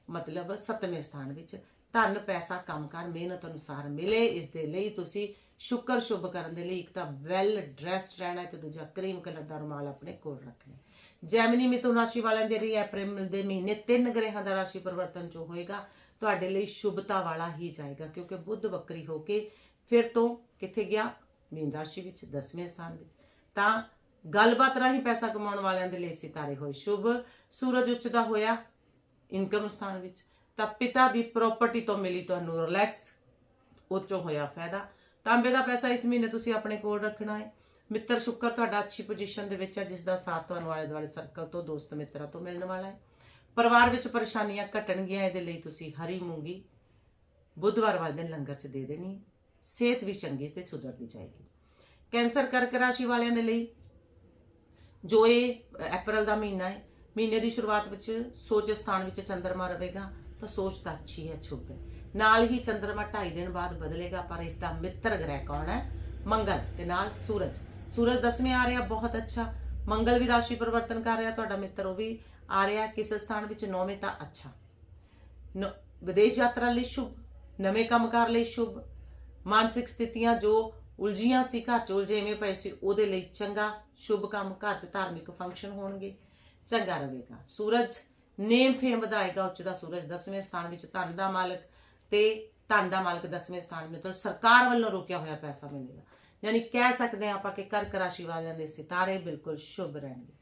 ਮਤਲਬ 7ਵੇਂ ਸਥਾਨ ਵਿੱਚ। ਧਨ, ਪੈਸਾ ਕੰਮਕਾਰ ਮਿਹਨਤ ਅਨੁਸਾਰ ਮਿਲੇ, ਇਸ ਦੇ ਲਈ ਤੁਸੀਂ ਸ਼ੁਕਰ ਸ਼ੁਭ ਕਰਨ ਦੇ ਲਈ ਇੱਕ ਤਾਂ ਵੈਲ ਡਰੈਸਡ ਰਹਿਣਾ ਤੇ ਦੂਜਾ ਕਰੀਮ ਕਲਰ ਦਾ ਰੁਮਾਲ ਆਪਣੇ ਕੋਲ ਰੱਖਣਾ ਜੈਮਨੀ ਮਿਥੁਨ ਰਾਸ਼ੀ ਵਾਲਿਆਂ ਦੇ ਲਈ ਅਪ੍ਰੈਲ ਦੇ ਮਹੀਨੇ ਤਿੰਨ ਗ੍ਰਹਿਾਂ ਦਾ ਰਾਸ਼ੀ ਪਰਿਵਰਤਨ ਜੋ ਹੋਏਗਾ, ਤੁਹਾਡੇ ਲਈ ਸ਼ੁਭਤਾ ਵਾਲਾ ਹੀ ਜਾਏਗਾ, ਕਿਉਂਕਿ ਬੁੱਧ ਵਕਰੀ ਹੋ ਕੇ ਫਿਰ ਤੋਂ ਕਿੱਥੇ ਗਿਆ? ਮੀਨ ਰਾਸ਼ੀ ਵਿੱਚ 10ਵੇਂ ਸਥਾਨ ਵਿੱਚ। ਤਾਂ ਗੱਲਬਾਤ ਰਾਹੀਂ ਪੈਸਾ ਕਮਾਉਣ ਵਾਲਿਆਂ ਦੇ ਲਈ ਸਿਤਾਰੇ ਹੋਏ ਸ਼ੁਭ, ਸੂਰਜ ਉੱਚ ਦਾ ਹੋਇਆ, ਇਨਕਮ ਸਥਾਨ ਵਿੱਚ। ਤਾਂ ਪਿਤਾ ਦੀ ਪ੍ਰਾਪਰਟੀ ਤੋਂ ਮਿਲੀ ਤੁਹਾਨੂੰ ਰਿਲੈਕਸ ਉੱਚੋਂ ਹੋਇਆ ਫਾਇਦਾ। ਤਾਂਬੇ ਦਾ ਪੈਸਾ ਇਸ ਮਹੀਨੇ ਤੁਸੀਂ ਆਪਣੇ ਕੋਲ ਰੱਖਣਾ ਹੈ। ਮਿੱਤਰ ਸ਼ੁਕਰ ਤੁਹਾਡਾ ਅੱਛੀ ਪੋਜੀਸ਼ਨ ਦੇ ਵਿੱਚ ਹੈ ਜਿਸ ਦਾ ਸਾਥ ਤੁਹਾਨੂੰ ਆਲੇ ਦੁਆਲੇ ਸਰਕਲ ਤੋਂ, ਦੋਸਤ ਮਿੱਤਰਾਂ ਤੋਂ ਮਿਲਣ ਵਾਲਾ ਹੈ। ਪਰਿਵਾਰ ਵਿੱਚ ਪਰੇਸ਼ਾਨੀਆਂ ਘਟਣਗੀਆਂ, ਇਹਦੇ ਲਈ ਤੁਸੀਂ ਹਰੀ ਮੂੰਗੀ ਬੁੱਧਵਾਰ ਵਾਲੇ ਦਿਨ ਲੰਗਰ 'ਚ ਦੇ ਦੇਣੀ ਸਿਹਤ ਵੀ ਚੰਗੀ ਤੇ ਸੁਧਰਦੀ ਜਾਏਗੀ। ਕੈਂਸਰ ਕਰਕ ਰਾਸ਼ੀ ਵਾਲਿਆਂ ਦੇ ਲਈ ਜੋ ਇਹ ਅਪ੍ਰੈਲ ਦਾ ਮਹੀਨਾ ਹੈ, ਮਹੀਨੇ ਦੀ ਸ਼ੁਰੂਆਤ ਵਿੱਚ ਸੋਚ ਸਥਾਨ ਵਿੱਚ ਚੰਦਰਮਾ ਰਹੇਗਾ। ਤਾਂ ਸੋਚ ਤਾਂ ਅੱਛੀ ਹੈ, ਸ਼ੁਭ ਹੈ। ਨਾਲ ਹੀ ਚੰਦਰਮਾ 2.5 ਦਿਨ ਬਾਅਦ ਬਦਲੇਗਾ, ਪਰ ਇਸ ਦਾ ਮਿੱਤਰ ਗ੍ਰਹਿ ਕੌਣ ਹੈ? ਮੰਗਲ ਤੇ ਨਾਲ ਸੂਰਜ। ਸੂਰਜ ਦਸਵੇਂ ਆ ਰਿਹਾ, ਬਹੁਤ ਅੱਛਾ। ਮੰਗਲ ਵੀ ਰਾਸ਼ੀ ਪਰਿਵਰਤਨ ਕਰ ਰਿਹਾ, ਤੁਹਾਡਾ ਮਿੱਤਰ ਉਹ ਵੀ ਆ ਰਿਹਾ, ਕਿਸ ਸਥਾਨ ਵਿੱਚ? ਨੌਵੇਂ ਤਾਂ ਅੱਛਾ। ਵਿਦੇਸ਼ ਯਾਤਰਾ ਲਈ ਸ਼ੁਭ, ਨਵੇਂ ਕੰਮਕਾਰ ਲਈ ਸ਼ੁਭ। ਮਾਨਸਿਕ ਸਥਿਤੀਆਂ ਜੋ ਉਲਝੀਆਂ ਸੀ, ਘਰ ਚ ਉਲਝੇਵੇਂ ਪਏ ਸੀ, ਉਹਦੇ ਲਈ ਚੰਗਾ, ਸ਼ੁਭ ਕੰਮ, ਘਰ ਚ ਧਾਰਮਿਕ ਫੰਕਸ਼ਨ ਹੋਣਗੇ। ਚੰਗਾ ਰਹੇਗਾ। ਸੂਰਜ ਨੇਮ ਫੇਮ ਵਧਾਏਗਾ ਉੱਚ ਦਾ ਸੂਰਜ 10ਵੇਂ ਸਥਾਨ ਵਿੱਚ ਧਨ ਦਾ ਮਾਲਕ ਤੇ ਧਨ ਦਾ ਮਾਲਕ 10ਵੇਂ ਸਥਾਨ ਵਿੱਚ। ਸਰਕਾਰ ਵੱਲੋਂ ਰੋਕਿਆ ਹੋਇਆ ਪੈਸਾ ਮਿਲੇਗਾ। ਯਾਨੀ ਕਹਿ ਸਕਦੇ ਹਾਂ ਆਪਾਂ ਕਿ ਕਰਕ ਰਾਸ਼ੀ ਵਾਲਿਆਂ ਦੇ ਸਿਤਾਰੇ ਬਿਲਕੁਲ ਸ਼ੁਭ ਰਹਿਣਗੇ।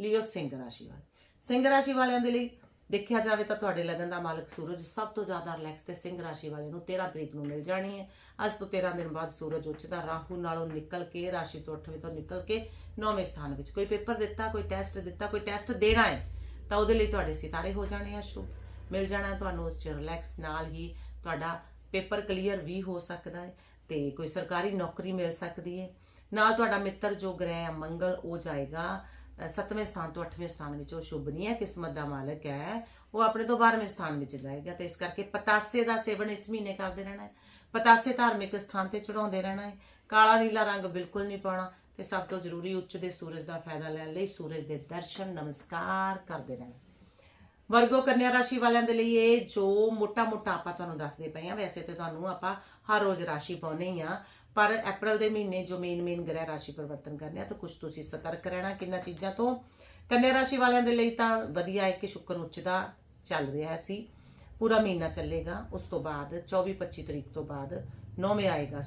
ਲਿਓ ਸਿੰਘ ਰਾਸ਼ੀ ਵਾਲੇ। ਸਿੰਘ ਰਾਸ਼ੀ ਵਾਲਿਆਂ ਦੇ ਲਈ ਦੇਖਿਆ ਜਾਵੇ ਤਾਂ ਤੁਹਾਡੇ ਲਗਨ ਦਾ ਮਾਲਕ ਸੂਰਜ ਸਭ ਤੋਂ ਜ਼ਿਆਦਾ ਰਿਲੈਕਸ ਤੇ ਸਿੰਘ ਰਾਸ਼ੀ ਵਾਲੇ ਨੂੰ 13 ਤਰੀਕ ਨੂੰ ਮਿਲ ਜਾਣੀ ਹੈ। ਅੱਜ ਤੋਂ 13 ਦਿਨ ਬਾਅਦ ਸੂਰਜ ਉੱਚ ਦਾ ਰਾਹੂ ਨਾਲੋਂ ਨਿਕਲ ਕੇ ਰਾਸ਼ੀ ਤੋਂ 8ਵੇਂ ਤੋਂ ਨਿਕਲ ਕੇ 9ਵੇਂ ਸਥਾਨ ਵਿੱਚ। ਕੋਈ ਪੇਪਰ ਦਿੱਤਾ, ਕੋਈ ਟੈਸਟ ਦਿੱਤਾ, ਕੋਈ ਟੈਸਟ ਦੇਣਾ ਹੈ। ਤਾਂ ਉਹਦੇ ਲਈ ਤੁਹਾਡੇ ਸਿਤਾਰੇ ਹੋ ਜਾਣੇ ਆ ਸ਼ੁਭ। ਮਿਲ ਜਾਣਾ ਤੁਹਾਨੂੰ ਉਸ ਚ ਰਿਲੈਕਸ ਨਾਲ ਹੀ। ਤੁਹਾਡਾ ਪੇਪਰ ਕਲੀਅਰ ਵੀ ਹੋ ਸਕਦਾ ਹੈ ਤੇ ਕੋਈ ਸਰਕਾਰੀ ਨੌਕਰੀ ਮਿਲ ਸਕਦੀ ਹੈ। ਨਾਲ ਤੁਹਾਡਾ ਮਿੱਤਰ ਜੋ ਗ੍ਰਹਿ ਮੰਗਲ ਉਹ ਜਾਏਗਾ। ਅ, ਸੱਤਵੇਂ ਸਥਾਨ ਤੋਂ 8ਵੇਂ ਸਥਾਨ ਵਿੱਚ ਉਹ ਸ਼ੁਭ ਨਹੀਂ ਹੈ ਕਿਸਮਤ ਦਾ ਮਾਲਕ ਹੈ। ਉਹ ਆਪਣੇ ਤੋਂ 12ਵੇਂ ਸਥਾਨ ਵਿੱਚ ਜਾਏਗਾ ਤੇ ਇਸ ਕਰਕੇ ਪਤਾਸੇ ਦਾ ਸੇਵਨ ਇਸ ਮਹੀਨੇ ਕਰਦੇ ਰਹਿਣਾ ਹੈ। ਪਤਾਸੇ ਧਾਰਮਿਕ ਸਥਾਨ ਤੇ ਚੜਾਉਂਦੇ ਰਹਿਣਾ ਹੈ। ਕਾਲਾ ਨੀਲਾ ਰੰਗ ਬਿਲਕੁਲ ਨਹੀਂ ਪਾਉਣਾ। ਤੇ ਸਭ ਤੋਂ ਜ਼ਰੂਰੀ ਉੱਚ ਦੇ ਸੂਰਜ ਦਾ ਫਾਇਦਾ ਲੈਣ ਲਈ ਸੂਰਜ ਦੇ ਦਰਸ਼ਨ ਨਮਸਕਾਰ ਕਰਦੇ ਰਹਿਣਾ। ਵਰਗੋ ਕੰਨਿਆ ਰਾਸ਼ੀ ਵਾਲਿਆਂ ਦੇ ਲਈ ਇਹ ਜੋ ਮੋਟਾ-ਮੋਟਾ ਆਪਾਂ ਤੁਹਾਨੂੰ ਦੱਸਦੇ ਪਏ ਆ ਵੈਸੇ ਤੇ ਤੁਹਾਨੂੰ ਆਪਾਂ ਹਰ ਰੋਜ਼ ਰਾਸ਼ੀ ਪਾਉਨੇ ਹੀ ਆ, ਪਰ ਅਪ੍ਰੈਲ ਦੇ ਮਹੀਨੇ ਜੋ ਮੇਨ ਮੇਨ ਗ੍ਰਹਿ ਰਾਸ਼ੀ ਪਰਿਵਰਤਨ ਕਰਨੇ ਆ, ਤਾਂ ਕੁਝ ਤੁਸੀਂ ਸਤਰਕ ਰਹਿਣਾ ਕਿੰਨਾ ਚੀਜ਼ਾਂ ਤੋਂ। ਕੰਨਿਆ ਰਾਸ਼ੀ ਵਾਲਿਆਂ ਦੇ ਲਈ ਤਾਂ ਵਧੀਆ ਹੈ ਕਿ ਸ਼ੁਕਰ ਉੱਚ ਦਾ ਚੱਲ ਰਿਹਾ ਸੀ। ਪੂਰਾ ਮਹੀਨਾ ਚੱਲੇਗਾ, ਉਸ ਤੋਂ ਬਾਅਦ 24-25 ਤਰੀਕ ਤੋਂ ਬਾਅਦ ਨੌਵੇਂ ਆਏਗਾ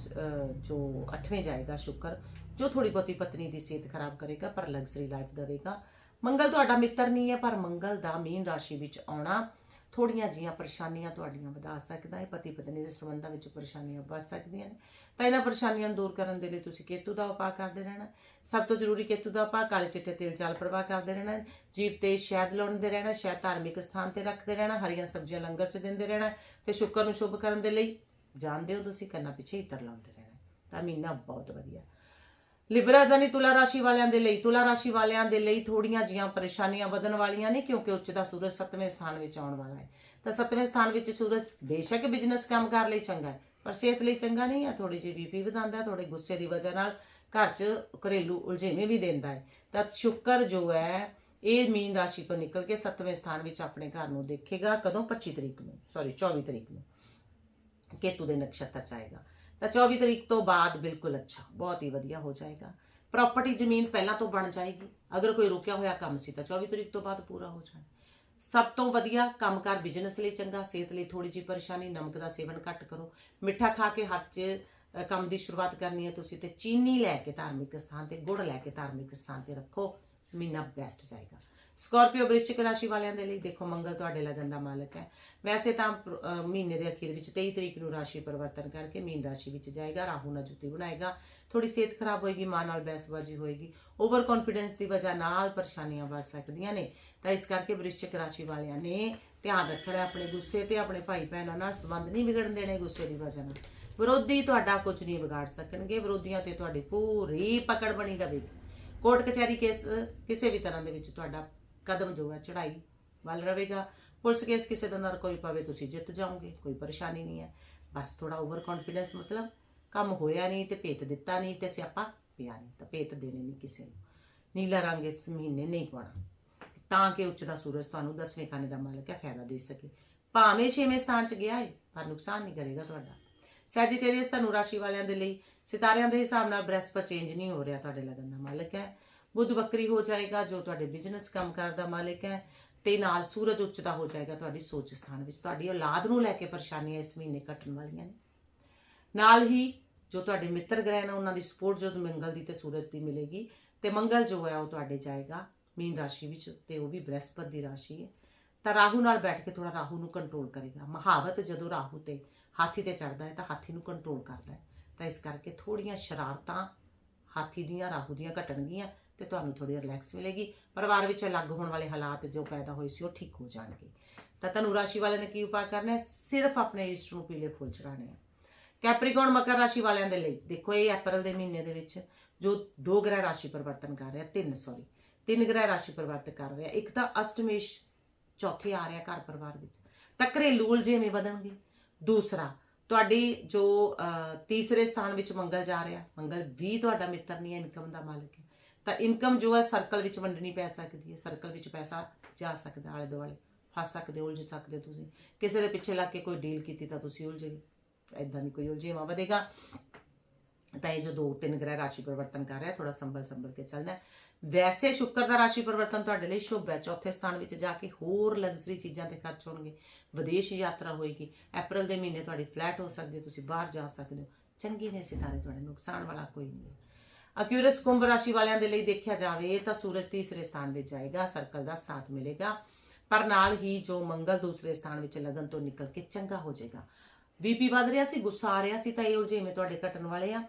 ਜੋ 8ਵੇਂ ਜਾਏਗਾ ਸ਼ੁਕਰ ਜੋ ਥੋੜੀ ਬਹੁਤੀ ਪਤਨੀ ਦੀ ਸਿਹਤ ਖਰਾਬ ਕਰੇਗਾ, ਪਰ ਲਗਜ਼ਰੀ ਲਾਈਫ ਦੇਵੇਗਾ। ਮੰਗਲ ਤੁਹਾਡਾ ਮਿੱਤਰ ਨਹੀਂ ਹੈ, ਪਰ ਮੰਗਲ ਦਾ ਮੀਨ ਰਾਸ਼ੀ ਵਿੱਚ ਆਉਣਾ ਥੋੜੀਆਂ ਜੀਆਂ ਪਰੇਸ਼ਾਨੀਆਂ ਤੁਹਾਡੀਆਂ ਵਧਾ ਸਕਦਾ ਹੈ। ਪਤੀ ਪਤਨੀ ਦੇ ਸੰਬੰਧਾਂ ਵਿੱਚ ਪਰੇਸ਼ਾਨੀਆਂ ਵੱਧ ਸਕਦੀਆਂ ਨੇ। ਤਾਂ ਇਹਨਾਂ ਪਰੇਸ਼ਾਨੀਆਂ ਨੂੰ ਦੂਰ ਕਰਨ ਦੇ ਲਈ ਤੁਸੀਂ ਕੇਤੂ ਦਾ ਉਪਾਅ ਕਰਦੇ ਰਹਿਣਾ ਸਭ ਤੋਂ ਜ਼ਰੂਰੀ ਕੇਤੂ ਦਾ ਉਪਾਅ, ਕਾਲੇ ਚਿੱਟੇ ਤੇਲ ਚਾਲ ਪ੍ਰਵਾਹ ਕਰਦੇ ਰਹਿਣਾ ਜੀਵ ਜੀਭ ਤੇ ਸ਼ਹਿਦ ਲਾਉਂਦੇ ਰਹਿਣਾ ਸ਼ਹਿਦ ਧਾਰਮਿਕ ਸਥਾਨ ਤੇ ਰੱਖਦੇ ਰਹਿਣਾ ਹਰੀਆਂ ਸਬਜ਼ੀਆਂ ਲੰਗਰ 'ਚ ਦਿੰਦੇ ਰਹਿਣਾ ਤੇ ਸ਼ੁਕਰ ਨੂੰ ਸ਼ੁਭ ਕਰਨ ਦੇ ਲਈ ਜਾਣਦੇ ਹੋ ਤੁਸੀਂ, ਕੰਨਾਂ ਪਿੱਛੇ ਇਤਰ ਲਾਉਂਦੇ ਰਹਿਣਾ ਤਾਂ ਮਹੀਨਾ ਬਹੁਤ ਵਧੀਆ। ਲਿਬਰਾ ਜਾਨੀ ਤੁਲਾ ਰਾਸ਼ੀ ਵਾਲਿਆਂ ਦੇ ਲਈ, ਤੁਲਾ ਰਾਸ਼ੀ ਵਾਲਿਆਂ ਦੇ ਲਈ ਥੋੜੀਆਂ ਜੀਆਂ ਪਰੇਸ਼ਾਨੀਆਂ ਵਧਣ ਵਾਲੀਆਂ ਨੇ ਕਿਉਂਕਿ ਉੱਚ ਦਾ ਸੂਰਜ 7ਵੇਂ ਸਥਾਨ ਵਿੱਚ ਆਉਣ ਵਾਲਾ ਹੈ। ਤਾਂ 7ਵੇਂ ਸਥਾਨ ਵਿੱਚ ਸੂਰਜ ਬੇਸ਼ੱਕ ਬਿਜ਼ਨਸ ਕੰਮ ਲਈ ਚੰਗਾ ਹੈ, ਪਰ ਸਿਹਤ ਲਈ ਚੰਗਾ ਨਹੀਂ ਹੈ ਥੋੜੀ ਜਿਹੀ ਬੀਪੀ ਵਧਾਉਂਦਾ ਥੋੜੇ ਗੁੱਸੇ ਦੀ ਵਜ੍ਹਾ ਨਾਲ ਘਰ 'ਚ ਘਰੇਲੂ ਉਲਝੇਵੇਂ ਵੀ ਦਿੰਦਾ ਹੈ। ਤਾਂ ਸ਼ੁਕਰ ਜੋ ਹੈ, ਇਹ ਮੀਨ ਰਾਸ਼ੀ ਤੋਂ ਨਿਕਲ ਕੇ 7ਵੇਂ ਸਥਾਨ ਵਿੱਚ ਆਪਣੇ ਘਰ ਨੂੰ ਦੇਖੇਗਾ ਕਦੋਂ? 25 ਤਰੀਕ ਨੂੰ ਸੌਰੀ 24 ਤਰੀਕ ਨੂੰ, ਕੇਤੂ ਦੇ ਨਕਸ਼ਤਰ ਚ ਆਏਗਾ। ਤਾਂ 24 ਤਰੀਕ ਤੋਂ ਬਾਅਦ ਬਿਲਕੁਲ ਅੱਛਾ ਬਹੁਤ ਹੀ ਵਧੀਆ ਹੋ ਜਾਏਗਾ। ਪ੍ਰਾਪਰਟੀ ਜ਼ਮੀਨ ਪਹਿਲਾਂ ਤੋਂ ਬਣ ਜਾਏਗੀ। ਅਗਰ ਕੋਈ ਰੁਕਿਆ ਹੋਇਆ ਕੰਮ ਸੀ ਤਾਂ 24 ਤਰੀਕ ਤੋਂ ਬਾਅਦ ਪੂਰਾ ਹੋ ਜਾਣਾ। ਸਭ ਤੋਂ ਵਧੀਆ ਕੰਮਕਾਰ ਬਿਜ਼ਨਸ ਲਈ ਚੰਗਾ ਸਿਹਤ ਲਈ ਥੋੜੀ ਜਿਹੀ ਪਰੇਸ਼ਾਨੀ ਨਮਕ ਦਾ ਸੇਵਨ ਘੱਟ ਕਰੋ। ਮਿੱਠਾ ਖਾ ਕੇ ਹੱਥ 'ਚ ਅ, ਕੰਮ ਦੀ ਸ਼ੁਰੂਆਤ ਕਰਨੀ ਹੈ ਤੁਸੀਂ ਤੇ ਚੀਨੀ ਲੈ ਕੇ ਧਾਰਮਿਕ ਸਥਾਨ ਤੇ ਗੁੜ ਲੈ ਕੇ ਧਾਰਮਿਕ ਸਥਾਨ ਤੇ ਰੱਖੋ। ਮਹੀਨਾ ਬੈਸਟ ਜਾਏਗਾ। ਸਕਾਰਪੀਓ ਵ੍ਰਿਸ਼ਚਿਕ ਰਾਸ਼ੀ ਵਾਲਿਆਂ ਦੇ ਲਈ ਦੇਖੋ ਮੰਗਲ ਤੁਹਾਡੇ ਲਗਨ ਦਾ ਮਾਲਕ ਹੈ। ਵੈਸੇ ਤਾਂ ਮਹੀਨੇ ਦੇ ਅਖੀਰ ਵਿੱਚ 23 ਤਰੀਕ ਨੂੰ ਰਾਸ਼ੀ ਪਰਿਵਰਤਨ ਕਰਕੇ ਮੀਨ ਰਾਸ਼ੀ ਵਿੱਚ ਜਾਏਗਾ, ਰਾਹੂ ਨਾਲ ਜੁਤੀ ਬਣਾਏਗਾ ਥੋੜੀ ਸਿਹਤ ਖਰਾਬ ਹੋਏਗੀ, ਮਾਂ ਨਾਲ ਬਹਿਸਬਾਜ਼ੀ ਹੋਏਗੀ ਓਵਰ ਕੌਨਫੀਡੈਂਸ ਦੀ ਵਜ੍ਹਾ ਨਾਲ ਪਰੇਸ਼ਾਨੀਆਂ ਵੱਧ ਸਕਦੀਆਂ ਨੇ। ਤਾਂ ਇਸ ਕਰਕੇ ਵ੍ਰਿਸ਼ਚਿਕ ਰਾਸ਼ੀ ਵਾਲਿਆਂ ਨੇ ਧਿਆਨ ਰੱਖਣਾ ਆਪਣੇ ਗੁੱਸੇ ਤੇ, ਆਪਣੇ ਭਾਈ ਭੈਣਾਂ ਨਾਲ ਸੰਬੰਧ ਨਹੀਂ ਵਿਗੜਨ ਦੇਣੇ ਗੁੱਸੇ ਦੀ ਵਜ੍ਹਾ ਨਾਲ। ਵਿਰੋਧੀ ਤੁਹਾਡਾ ਕੁਝ ਨਹੀਂ ਵਿਗਾੜ ਸਕਣਗੇ, ਵਿਰੋਧੀਆਂ ਤੇ ਤੁਹਾਡੀ ਪੂਰੀ ਪਕੜ ਬਣੀ ਰਹੇਗੀ ਕੋਰਟ ਕਚਹਿਰੀ ਕੇਸ, ਕਿਸੇ ਵੀ ਤਰ੍ਹਾਂ ਦੇ ਵਿੱਚ ਤੁਹਾਡਾ ਕਦਮ ਜੋ ਹੈ ਚੜਾਈ ਵੱਲ ਰਹੇਗਾ। ਪੁਲਿਸ ਕੇਸ ਕਿਸੇ ਦਾ ਨਰ ਕੋਈ ਪਵੇ, ਤੁਸੀਂ ਜਿੱਤ ਜਾਓਗੇ, ਕੋਈ ਪਰੇਸ਼ਾਨੀ ਨਹੀਂ ਹੈ। ਬਸ ਥੋੜਾ ਓਵਰ ਕੌਨਫੀਡੈਂਸ ਮਤਲਬ ਕੰਮ ਹੋਇਆ ਨਹੀਂ ਤੇ ਭੇਤ ਦਿੱਤਾ ਨਹੀਂ ਤੇ ਸਿਆਪਾ ਪਿਆ ਨਹੀਂ ਤਾਂ ਭੇਤ ਦੇਣੇ ਨਹੀਂ ਕਿਸੇ ਨੂੰ। ਨੀਲਾ ਰੰਗ ਇਸ ਮਹੀਨੇ ਨਹੀਂ ਪਾਉਣਾ। ਤਾਂ ਕਿ ਉੱਚ ਦਾ ਸੂਰਜ ਤੁਹਾਨੂੰ 10ਵੇਂ ਖਾਨੇ ਦਾ ਮਾਲਕ ਹੈ, ਫਾਇਦਾ ਦੇ ਸਕੇ। ਭਾਵੇਂ ਛੇਵੇਂ ਸਥਾਨ 'ਚ ਗਿਆ ਹੈ ਪਰ ਨੁਕਸਾਨ ਨਹੀਂ ਕਰੇਗਾ ਤੁਹਾਡਾ। ਸੈਜੀਟੇਰੀਅਸ ਤੁਹਾਨੂੰ ਰਾਸ਼ੀ ਵਾਲਿਆਂ ਦੇ ਲਈ, ਸਿਤਾਰਿਆਂ ਦੇ ਹਿਸਾਬ ਨਾਲ ਬ੍ਰਹਸਪਤ ਚੇਂਜ ਨਹੀਂ ਹੋ ਰਿਹਾ ਤੁਹਾਡੇ ਲਗਨ ਦਾ ਮਾਲਕ ਹੈ। ਬੁੱਧ ਵਕਰੀ ਹੋ ਜਾਏਗਾ, ਜੋ ਤੁਹਾਡੇ ਬਿਜ਼ਨਸ ਕੰਮ ਦਾ ਮਾਲਕ ਹੈ, ਤੇ ਨਾਲ ਸੂਰਜ ਉੱਚ ਦਾ ਹੋ ਜਾਏਗਾ ਤੁਹਾਡੀ ਸੋਚ ਸਥਾਨ ਵਿੱਚ। ਤੁਹਾਡੀ ਔਲਾਦ ਨੂੰ ਲੈ ਕੇ ਪਰੇਸ਼ਾਨੀਆਂ ਇਸ ਮਹੀਨੇ ਘਟਣ ਵਾਲੀਆਂ ਨੇ। ਨਾਲ ਹੀ ਜੋ ਤੁਹਾਡੇ ਮਿੱਤਰ ਗ੍ਰਹਿ ਨੇ, ਉਹਨਾਂ ਦੀ ਸਪੋਰਟ ਜਦੋਂ ਮੰਗਲ ਦੀ ਤੇ ਸੂਰਜ ਦੀ ਮਿਲੇਗੀ, ਤੇ ਮੰਗਲ ਜੋ ਹੈ ਉਹ ਤੁਹਾਡੇ ਜਾਏਗਾ ਮੀਨ ਰਾਸ਼ੀ ਵਿੱਚ, ਤੇ ਉਹ ਵੀ ਬ੍ਰਹਸਪਤ ਦੀ ਰਾਸ਼ੀ ਹੈ। ਤਾਂ ਰਾਹੂ ਨਾਲ ਬੈਠ ਕੇ ਥੋੜਾ ਰਾਹੂ ਨੂੰ ਕੰਟਰੋਲ ਕਰੇਗਾ। ਮਹਾਵਤ ਜਦੋਂ ਰਾਹੂ ਤੇ ਹਾਥੀ ਤੇ ਚੜਦਾ ਹੈ, ਤਾਂ ਹਾਥੀ ਨੂੰ ਕੰਟਰੋਲ ਕਰਦਾ ਹੈ। ਤਾਂ ਇਸ ਕਰਕੇ ਥੋੜੀਆਂ ਸ਼ਰਾਰਤਾਂ ਹਾਥੀ ਦੀਆਂ, ਰਾਹੂ ਦੀਆਂ ਘਟਣਗੀਆਂ ਤੇ ਤੁਹਾਨੂੰ ਥੋੜੀ ਰਿਲੈਕਸ ਮਿਲੇਗੀ। ਪਰਿਵਾਰ ਵਿੱਚ ਅਲੱਗ ਹੋਣ ਵਾਲੇ ਹਾਲਾਤ ਜੋ ਪੈਦਾ ਹੋਏ ਸੀ ਉਹ ਠੀਕ ਹੋ ਜਾਣਗੇ। ਤਾਂ ਧਨੂ ਰਾਸ਼ੀ ਵਾਲਿਆਂ ਨੇ ਕੀ ਉਪਾਅ ਕਰਨਾ ਹੈ? ਸਿਰਫ ਆਪਣੇ ਇਸ਼ਟ ਨੂੰ ਪੀਲੇ ਫੁੱਲ ਚੜਾਣੇ ਆ। ਕੈਪਰੀਕੌਨ ਮਕਰ ਰਾਸ਼ੀ ਵਾਲਿਆਂ ਦੇ ਲਈ, ਦੇਖੋ ਇਹ ਅਪ੍ਰੈਲ ਦੇ ਮਹੀਨੇ ਦੇ ਵਿੱਚ ਜੋ ਦੋ ਗ੍ਰਹਿ ਰਾਸ਼ੀ ਪਰਿਵਰਤਨ ਕਰ ਰਿਹਾ, ਤਿੰਨ ਸੌਰੀ ਤਿੰਨ ਗ੍ਰਹਿ ਰਾਸ਼ੀ ਪਰਿਵਰਤਨ ਕਰ ਰਿਹਾ। ਇੱਕ ਤਾਂ ਅਸ਼ਟਮੇਸ਼, ਚੌਥੇ ਆ ਰਿਹਾ ਘਰ ਪਰਿਵਾਰ ਵਿੱਚ। ਤਾਂ ਘਰੇਲੂ ਉਲਝੇਵੇਂ ਵਧਣਗੇ। ਦੂਸਰਾ, ਤੁਹਾਡੀ ਜੋ ਤੀਸਰੇ ਸਥਾਨ ਵਿੱਚ ਮੰਗਲ ਜਾ ਰਿਹਾ। ਮੰਗਲ ਵੀ ਤੁਹਾਡਾ ਮਿੱਤਰ ਨਹੀਂ ਹੈ, ਇਨਕਮ ਦਾ ਮਾਲਕ ਹੈ। ਤਾਂ ਇਨਕਮ ਜੋ ਹੈ ਸਰਕਲ ਵਿੱਚ ਵੰਡਣੀ ਪੈ ਸਕਦੀ ਹੈ ਸਰਕਲ ਵਿੱਚ ਪੈਸਾ ਜਾ ਸਕਦਾ ਆਲੇ ਦੁਆਲੇ ਫਸ ਸਕਦੇ ਹੋ, ਉਲਝ ਸਕਦੇ ਹੋ ਤੁਸੀਂ। ਕਿਸੇ ਦੇ ਪਿੱਛੇ ਲੱਗ ਕੇ ਕੋਈ ਡੀਲ ਕੀਤੀ ਤਾਂ ਤੁਸੀਂ ਉਲਝੇ ਐਦਾਂ ਨਹੀਂ ਕੋਈ ਉਲਝੇਵਾ ਵਧੇਗਾ। ਤਾਂ ਇਹ ਜੋ ਦੋ ਤਿੰਨ ਗ੍ਰਹਿ ਰਾਸ਼ੀ ਪਰਿਵਰਤਨ ਕਰ ਰਿਹਾ ਥੋੜਾ ਸੰਭਲ ਸੰਭਲ ਕੇ ਚੱਲਣਾ ਵੈਸੇ ਸ਼ੁੱਕਰ ਦਾ ਰਾਸ਼ੀ ਪਰਿਵਰਤਨ ਤੁਹਾਡੇ ਲਈ ਸ਼ੁਭ ਹੈ। ਚੌਥੇ ਸਥਾਨ ਵਿੱਚ ਜਾ ਕੇ ਹੋਰ ਲਗਜ਼ਰੀ ਚੀਜ਼ਾਂ ਤੇ ਖਰਚ ਹੋਣਗੇ। ਵਿਦੇਸ਼ ਯਾਤਰਾ ਹੋਏਗੀ। ਅਪ੍ਰੈਲ ਦੇ ਮਹੀਨੇ ਤੁਹਾਡੀ ਫਲੈਟ ਹੋ ਸਕਦੀ ਤੁਸੀਂ ਬਾਹਰ ਜਾ ਸਕਦੇ ਹੋ। ਚੰਗੇ ਨੇ ਸਿਤਾਰੇ ਤੁਹਾਡੇ ਨੁਕਸਾਨ ਵਾਲਾ ਕੋਈ ਨਹੀਂ ਹੈ। ਅਕਿਊਰਸ ਕੁੰਭ ਰਾਸ਼ੀ ਵਾਲਿਆਂ ਦੇ ਲਈ ਦੇਖਿਆ ਜਾਵੇ ਤਾਂ ਸੂਰਜ ਤੀਸਰੇ ਸਥਾਨ ਵਿੱਚ ਜਾਏਗਾ, ਸਰਕਲ ਦਾ ਸਾਥ ਮਿਲੇਗਾ। ਪਰ ਨਾਲ ਹੀ ਜੋ ਮੰਗਲ ਦੂਸਰੇ ਸਥਾਨ ਵਿੱਚ ਲਗਨ ਤੋਂ ਨਿਕਲ ਕੇ ਚੰਗਾ ਹੋ ਜਾਏਗਾ। ਬੀਪੀ ਵੱਧ ਰਿਹਾ ਸੀ, ਗੁੱਸਾ ਆ ਰਿਹਾ ਸੀ, ਤਾਂ ਇਹ ਉਲਝੇਵੇਂ ਤੁਹਾਡੇ ਘਟਣ ਵਾਲੇ ਆ।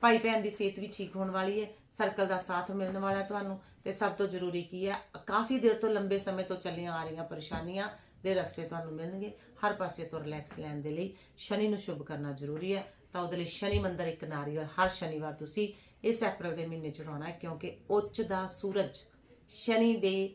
ਭਾਈ ਭੈਣ ਦੀ ਸਿਹਤ ਵੀ ਠੀਕ ਹੋਣ ਵਾਲੀ ਹੈ, ਸਰਕਲ ਦਾ ਸਾਥ ਮਿਲਣ ਵਾਲਾ ਤੁਹਾਨੂੰ। ਤੇ ਸਭ ਤੋਂ ਜ਼ਰੂਰੀ ਕੀ ਹੈ, ਕਾਫੀ ਦੇਰ ਤੋਂ ਲੰਬੇ ਸਮੇਂ ਤੋਂ ਚੱਲੀਆਂ ਆ ਰਹੀਆਂ ਪਰੇਸ਼ਾਨੀਆਂ ਦੇ ਰਸਤੇ ਤੁਹਾਨੂੰ ਮਿਲਣਗੇ। ਹਰ ਪਾਸੇ ਤੋਂ ਰਿਲੈਕਸ ਲੈਣ ਦੇ ਲਈ ਸ਼ਨੀ ਨੂੰ ਸ਼ੁਭ ਕਰਨਾ ਜ਼ਰੂਰੀ ਹੈ। ਤਾਂ ਉਹਦੇ ਲਈ ਸ਼ਨੀ ਮੰਦਰ ਇੱਕ ਨਾਰੀਅਲ, ਹਰ ਸ਼ਨੀਵਾਰ ਤੁਸੀਂ ਇਸ ਅਪ੍ਰੈਲ ਦੇ ਮਹੀਨੇ ਚੜਾਉਣਾ ਹੈ, ਕਿਉਂਕਿ ਉੱਚ ਦਾ ਸੂਰਜ ਸ਼ਨੀ ਦੇ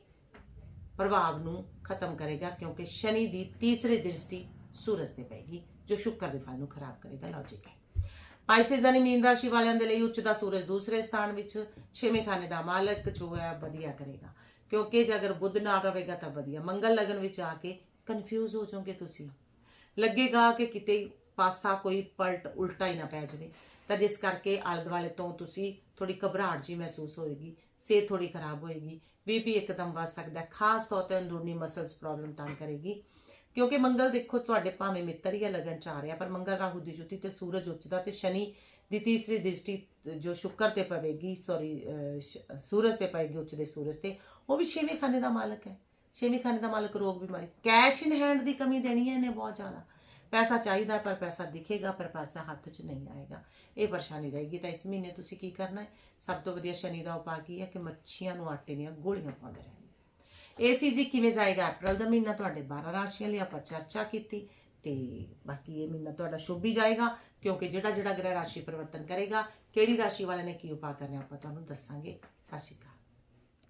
ਪ੍ਰਭਾਵ ਨੂੰ ਖਤਮ ਕਰੇਗਾ, ਕਿਉਂਕਿ ਸ਼ਨੀ ਦੀ ਤੀਸਰੀ ਦ੍ਰਿਸ਼ਟੀ ਸੂਰਜ ਤੇ ਪਏਗੀ, ਜੋ ਸ਼ੁੱਕਰ ਦੇ ਫਲ ਨੂੰ ਖਰਾਬ ਕਰੇਗਾ ਲੌਜੀਕ ਹੈ। ਪਾਈਸਿਸ ਦਾ ਮੀਨ ਰਾਸ਼ੀ ਵਾਲਿਆਂ ਦੇ ਲਈ ਉੱਚ ਦਾ ਸੂਰਜ ਦੂਸਰੇ ਸਥਾਨ ਵਿੱਚ, ਛੇਵੇਂ ਖਾਨੇ ਦਾ ਮਾਲਕ, ਜੋ ਹੈ, ਵਧੀਆ ਕਰੇਗਾ। ਕਿਉਂਕਿ ਜੇ ਅਗਰ ਬੁੱਧ ਨਾਲ ਰਹੇਗਾ ਤਾਂ ਵਧੀਆ। ਮੰਗਲ ਲਗਨ ਵਿੱਚ ਆ ਕੇ ਕਨਫਿਊਜ਼ ਹੋ ਜਾਓਗੇ ਤੁਸੀਂ। ਲੱਗੇਗਾ ਕਿ ਕਿਤੇ ਪਾਸਾ ਕੋਈ ਪਲਟ, ਉਲਟਾ ਹੀ ਨਾ ਪੈ ਜਾਵੇ। ਤਾਂ ਜਿਸ ਕਰਕੇ ਆਲੇ ਦੁਆਲੇ ਤੋਂ ਤੁਸੀਂ ਥੋੜੀ ਘਬਰਾਹਟ ਜੀ ਮਹਿਸੂਸ ਹੋਏਗੀ, ਸਿਹਤ ਥੋੜੀ ਖਰਾਬ ਹੋਏਗੀ, ਬੀਪੀ ਇੱਕਦਮ ਵੱਧ ਸਕਦਾ, ਖਾਸ ਤੌਰ ਤੇ ਅੰਦਰੂਨੀ ਮਸਲਸ ਪ੍ਰੋਬਲਮ ਤਾਂ ਕਰੇਗੀ। ਕਿਉਂਕਿ ਮੰਗਲ ਦੇਖੋ ਤੁਹਾਡੇ ਭਾਵੇਂ ਮਿੱਤਰ ਹੀ ਆ ਲਗਨ ਚ ਆ ਰਿਹਾ, ਪਰ ਮੰਗਲ ਰਾਹੂ ਦੀ ਜੁਤੀ ਤੇ ਸੂਰਜ ਉੱਚ ਦਾ ਤੇ ਸ਼ਨੀ ਦੀ ਤੀਸਰੀ ਦ੍ਰਿਸ਼ਟੀ ਜੋ ਸ਼ੁਕਰ ਤੇ ਪਵੇਗੀ ਸੌਰੀ ਸੂਰਜ ਤੇ ਪਵੇਗੀ, ਉੱਚਦੇ ਸੂਰਜ ਤੇ, ਉਹ ਵੀ ਛੇਵੇਂ ਖਾਨੇ ਦਾ ਮਾਲਕ ਹੈ। ਛੇਵੇਂ ਖਾਨੇ ਦਾ ਮਾਲਕ ਰੋਗ ਬਿਮਾਰੀ, ਕੈਸ਼ ਇਨ ਹੈਂਡ ਦੀ ਕਮੀ ਦੇਣੀ ਹੈ ਇਹਨੇ ਬਹੁਤ ਜ਼ਿਆਦਾ। ਪੈਸਾ ਚਾਹੀਦਾ, ਪਰ ਪੈਸਾ ਦਿਖੇਗਾ, ਪਰ ਪੈਸਾ ਹੱਥ 'ਚ ਨਹੀਂ ਆਏਗਾ। ਇਹ ਪਰੇਸ਼ਾਨੀ ਰਹੇਗੀ। ਤਾਂ ਇਸ ਮਹੀਨੇ ਤੁਸੀਂ ਕੀ ਕਰਨਾ ਹੈ? ਸਭ ਤੋਂ ਵਧੀਆ ਸ਼ਨੀ ਦਾ ਉਪਾਅ ਕੀ ਹੈ? ਕਿ ਮੱਛੀਆਂ ਨੂੰ ਆਟੇ ਦੀਆਂ ਗੋਲੀਆਂ ਪਾਉਂਦੇ ਰਹਿਣਾ ਇਹ ਸੀ ਜੀ ਕਿਵੇਂ ਜਾਏਗਾ ਅਪ੍ਰੈਲ ਦਾ ਮਹੀਨਾ? ਤੁਹਾਡੇ 12 ਰਾਸ਼ੀਆਂ ਲਈ ਆਪਾਂ ਚਰਚਾ ਕੀਤੀ ਤੇ ਬਾਕੀ ਇਹ ਮਹੀਨਾ ਤੁਹਾਡਾ ਸ਼ੁਭ ਹੀ ਜਾਏਗਾ, ਕਿਉਂਕਿ ਜਿਹੜਾ ਜਿਹੜਾ ਗ੍ਰਹਿ ਰਾਸ਼ੀ ਪਰਿਵਰਤਨ ਕਰੇਗਾ, ਕਿਹੜੀ ਰਾਸ਼ੀ ਵਾਲਿਆਂ ਨੇ ਕੀ ਉਪਾਅ ਕਰਨਾ ਆਪਾਂ ਤੁਹਾਨੂੰ ਦੱਸਾਂਗੇ। ਸਤਿ ਸ਼੍ਰੀ ਅਕਾਲ।